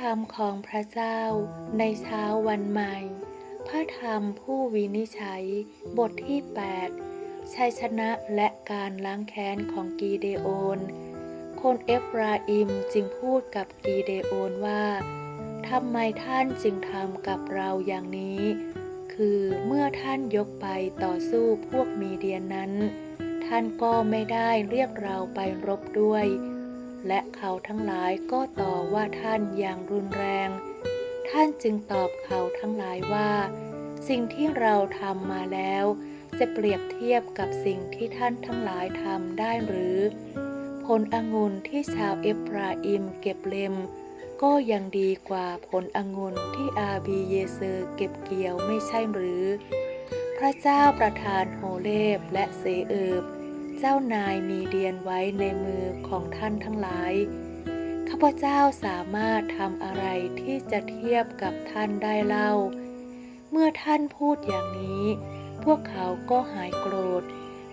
ธรรมของพระเจ้าในเช้าวันใหม่ พระธรรมผู้วินิจฉัย บทที่ 8 ชัยชนะและการล้างแค้นของกีเดโอน คนเอฟราอิมจึงพูดกับกีเดโอนว่าทำไมท่านจึงทำกับเราอย่างนี้ คือเมื่อท่านยกไปต่อสู้พวกมีเดียนนั้น ท่านก็ไม่ได้เรียกเราไปรบด้วย และเขาทั้งหลายก็ต่อว่าท่านอย่างรุนแรง ท่านจึงตอบเขาทั้งหลายว่า สิ่งที่เราทำมาแล้ว จะเปรียบเทียบกับสิ่งที่ท่านทั้งหลายทำได้หรือ ผลองุ่นที่ชาวเอฟราอิมเก็บเล็ม ก็ยังดีกว่าผลองุ่นที่อาบีเยเซอร์เก็บเกี่ยวไม่ใช่หรือ พระเจ้าประทานโฮเลบและเซเอิบ เจ้านายมีเดียนไว้ในมือของท่านทั้งหลาย ข้าพเจ้าสามารถทำอะไรที่จะเทียบกับท่านได้เล่า เมื่อท่านพูดอย่างนี้ พวกเขาก็หายโกรธ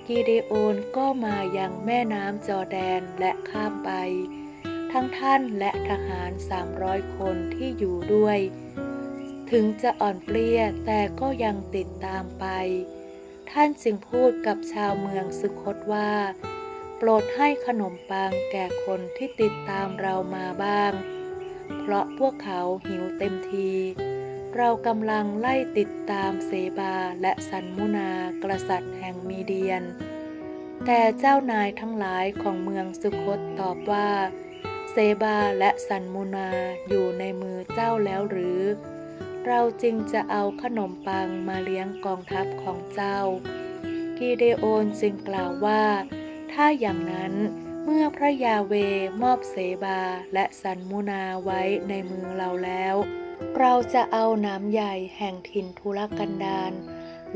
กีเดโอนก็มายังแม่น้ำจอแดนและข้ามไป ทั้งท่านและทหารสามร้อยคนที่อยู่ด้วย ถึงจะอ่อนเปลี้ยแต่ก็ยังติดตามไป ท่านจึงพูดกับชาวเมืองสุคตว่า โปรดให้ขนมปังแก่คนที่ติดตามเรามาบ้าง เพราะพวกเขาหิวเต็มที เรากำลังไล่ติดตามเซบาและสันมุนากษัตริย์แห่งมีเดียน แต่เจ้านายทั้งหลายของเมืองสุคตตอบว่าเซบาและสันมุนาอยู่ในมือเจ้าแล้วหรือ เราจึงจะเอาขนมปังมาเลี้ยงกองทัพของเจ้ากีเดโอนจึงกล่าวว่า ถ้าอย่างนั้นเมื่อพระยาเวมอบเสบาและสันมุนาไว้ในมือเราแล้ว เราจะเอาน้ำใหญ่แห่งถิ่นทุรกันดาร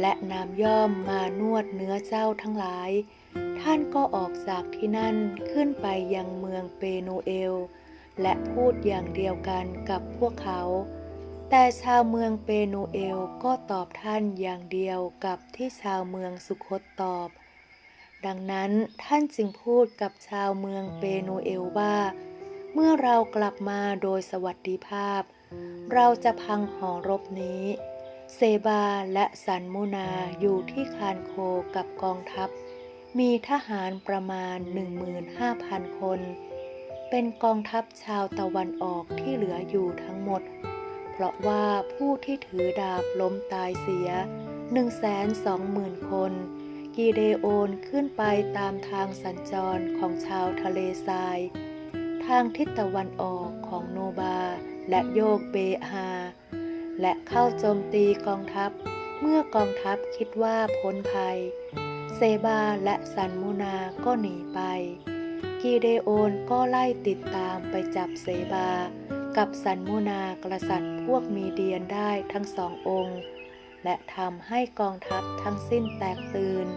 และน้ำย่อมมานวดเนื้อเจ้าทั้งหลาย ท่านก็ออกจากที่นั่นขึ้นไปยังเมืองเปโนเอล และพูดอย่างเดียวกันกับพวกเขา แต่ชาวเมืองเปโนเอลก็ตอบท่านอย่างเดียวกับที่ชาวเมืองสุคตตอบ ดังนั้นท่านจึงพูดกับชาวเมืองเปโนเอลว่า เมื่อเรากลับมาโดยสวัสดิภาพ เราจะพังหอรบนี้ เซบาและสันมุนาอยู่ที่คานโคกับกองทัพ มีทหารประมาณ 15,000 คน เป็นกองทัพชาวตะวันออกที่เหลืออยู่ทั้งหมด เพราะว่าผู้ที่ถือดาบล้มตายเสีย 120,000 คน กีเดโอนขึ้นไปตามทางสัญจรของชาวทะเลทราย ทางทิศตะวันออกของโนบาและโยกเบฮา และเข้าโจมตีกองทัพ เมื่อกองทัพคิดว่าพ้นภัย เซบาและสันมูนาก็หนีไป กีเดโอนก็ไล่ติดตามไปจับเซบา กับสันมูนากษัตริย์พวกมีเดียนได้ทั้งสององค์ และทำให้กองทัพทั้งสิ้นแตกตื่น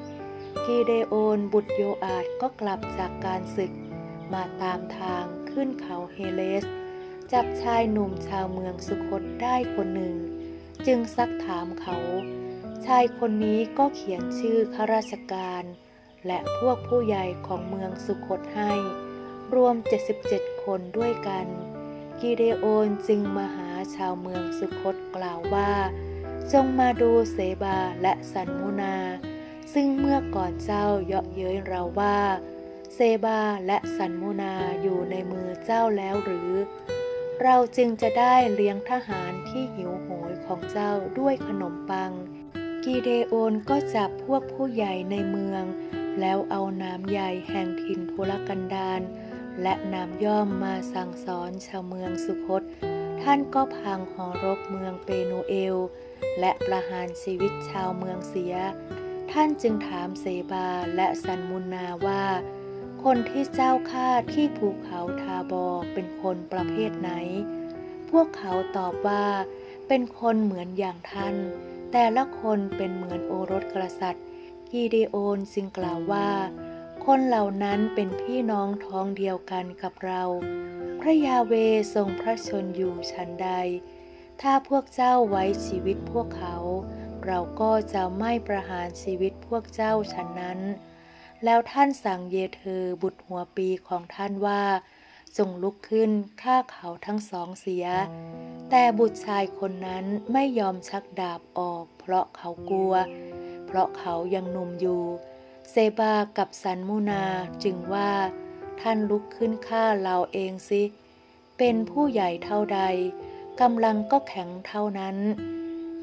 กีเดโอนบุตรโยอาดก็กลับจากการศึก มาตามทางขึ้นเขาเฮเลส จับชายหนุ่มชาวเมืองสุคตได้คนหนึ่ง จึงซักถามเขา ชายคนนี้ก็เขียนชื่อข้าราชการ และพวกผู้ใหญ่ของเมืองสุคตให้ รวม 77 คนด้วยกัน กีเดโอนจึงมาหาชาวเมืองสุคตกล่าวว่า จงมาดูเสบาและสันมุนา ซึ่งเมื่อก่อนเจ้าเยาะเย้ยเราว่า เซบาและสันมุนาอยู่ในมือเจ้าแล้วหรือ เราจึงจะได้เลี้ยงทหารที่หิวโหยของเจ้าด้วยขนมปัง กีเดโอนก็จับพวกผู้ใหญ่ในเมือง แล้วเอาน้ำใหญ่แห่งถิ่นทุรกันดาร และนำย่อมมาสั่งสอนชาวเมืองสุคต ท่านก็พังหอรบเมืองเปโนเอล และประหารชีวิตชาวเมืองเสีย ท่านจึงถามเซบาและสันมุนนาว่า คนที่เจ้าฆ่าที่ภูเขาทาบอเป็นคนประเภทไหน พวกเขาตอบว่าเป็นคนเหมือนอย่างท่าน แต่ละคนเป็นเหมือนโอรสกษัตริย์กีเดโอนจึงกล่าวว่า คนเหล่านั้นเป็นพี่น้องท้องเดียวกันกับเรา พระยาเวทรงพระชนอยู่ชั้นใด ถ้าพวกเจ้าไว้ชีวิตพวกเขา เราก็จะไม่ประหารชีวิตพวกเจ้าฉันนั้น แล้วท่านสั่งเยเธอบุตรหัวปีของท่านว่าจงลุกขึ้นฆ่าเขาทั้งสองเสีย แต่บุตรชายคนนั้นไม่ยอมชักดาบออก เพราะเขากลัว เพราะเขายังหนุ่มอยู่ เซบากับสันมูนาจึงว่า ท่านลุกขึ้นฆ่าเราเองสิ เป็นผู้ใหญ่เท่าใดกำลังก็แข็งเท่านั้น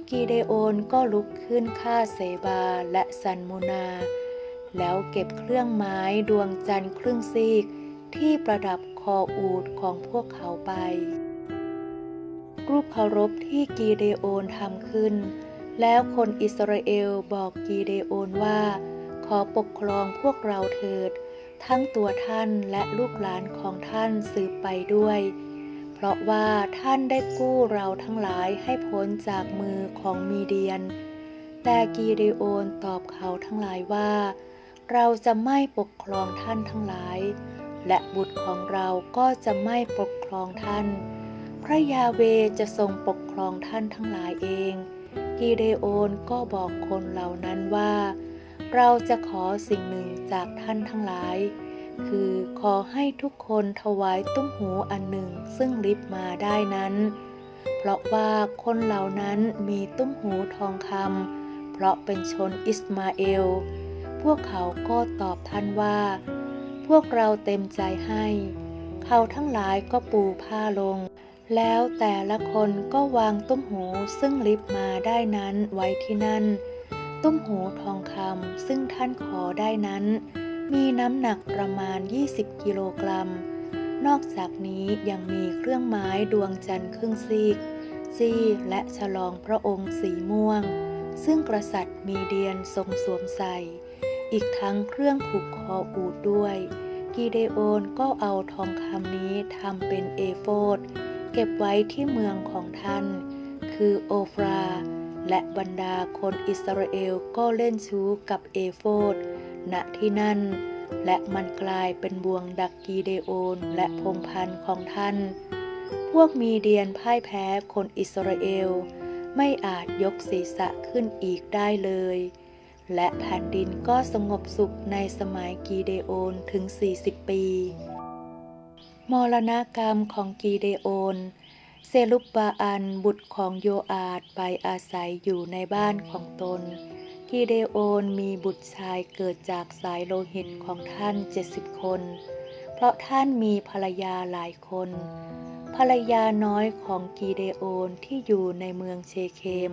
กีเดโอนก็ลุกขึ้นฆ่าเซบาและซันมูนา แล้วเก็บเครื่องไม้ดวงจันทร์ครึ่งซีกที่ประดับคออูดของพวกเขาไป รูปเคารพที่กีเดโอนทำขึ้น แล้วคนอิสราเอลบอกกีเดโอนว่า ขอปกครองพวกเราเถิด ทั้งตัวท่านและลูกหลานของท่านสืบไปด้วย เพราะว่าท่านได้กู้เราทั้งหลายให้พ้นจากมือของมีเดียน แต่กีเดโอนตอบเขาทั้งหลายว่า เราจะไม่ปกครองท่านทั้งหลาย และบุตรของเราก็จะไม่ปกครองท่าน พระยาเวจะทรงปกครองท่านทั้งหลายเอง กีเดโอนก็บอกคนเหล่านั้นว่า เราจะขอสิ่งหนึ่งจากท่านทั้งหลาย คือขอให้ทุกคนถวายตุ้มหูอันหนึ่งซึ่งริบมาได้นั้น เพราะว่าคนเหล่านั้นมีตุ้มหูทองคำเพราะเป็นชนอิสมาเอล พวกเขาก็ตอบท่านว่า พวกเราเต็มใจให้ เขาทั้งหลายก็ปูผ้าลง แล้วแต่ละคนก็วางตุ้มหูซึ่งลิบมาได้นั้นไว้ที่นั่น ตุ้มหูทองคำซึ่งท่านขอได้นั้น มีน้ำหนักประมาณ 20 กิโลกรัม นอกจากนี้ยังมีเครื่องไม้ดวงจันทร์ครึ่งซีกจี้และฉลองพระองค์สีม่วง ซึ่งกษัตริย์มีเดียนทรงสวมใส่ อีกทั้งเครื่องผูกคออูดด้วยกีเดโอนก็เอาทองคำนี้ทำเป็นเอโฟดเก็บไว้ที่เมืองของท่าน คือโอฟรา และบรรดาคนอิสราเอลก็เล่นชู้กับเอโฟดณที่นั่น และมันกลายเป็นบ่วงดักกีเดโอนและพงพันธ์ของท่าน พวกมีเดียนพ่ายแพ้คนอิสราเอล ไม่อาจยกศีรษะขึ้นอีกได้เลย และแผ่นดินก็สงบสุขในสมัยกีเดโอนถึง 40 ปี มรณกรรมของกีเดโอน เซลุบบาอันบุตรของโยอาดไปอาศัยอยู่ในบ้านของตนกีเดโอนมีบุตรชายเกิดจากสายโลหิตของท่าน70คน เพราะท่านมีภรรยาหลายคน ภรรยาน้อยของกีเดโอนที่อยู่ในเมืองเชเคม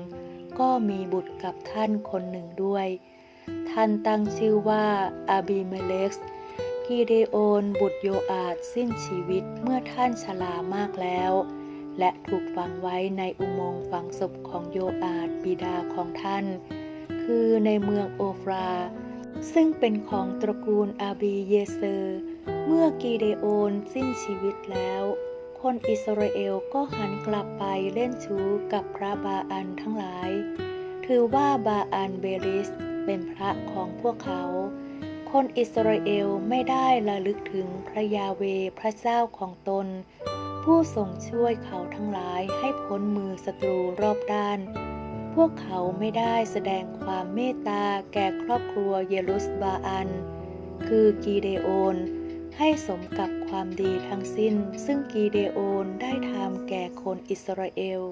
ก็มีบุตรกับท่านคนหนึ่งด้วย ท่านตั้งชื่อว่าอาบิเมเล็กซ์กีเดโอนบุตรโยอาดสิ้นชีวิตเมื่อท่านชรามากแล้ว และถูกฝังไว้ในอุโมงค์ฝังศพของโยอาดบิดาของท่าน คือในเมืองโอฟรา ซึ่งเป็นของตระกูลอาบีเยเซอร์ เมื่อกีเดโอนสิ้นชีวิตแล้ว คนอิสราเอลก็หันกลับไปเล่นชู้กับพระบาอันทั้งหลาย ถือว่าบาอันเบริสเป็นพระของพวกเขา คนอิสราเอลไม่ได้ระลึกถึงพระยาเวพระเจ้าของตน ผู้ทรงช่วยเขาทั้งหลายให้พ้นมือศัตรูรอบด้าน พวกเขาไม่ได้แสดงความเมตตาแก่ครอบครัวเยรุสบาอัน คือกีเดโอน ให้สมกับความดีทั้งสิ้น ซึ่งกีเดโอนได้ทำแก่คนอิสราเอล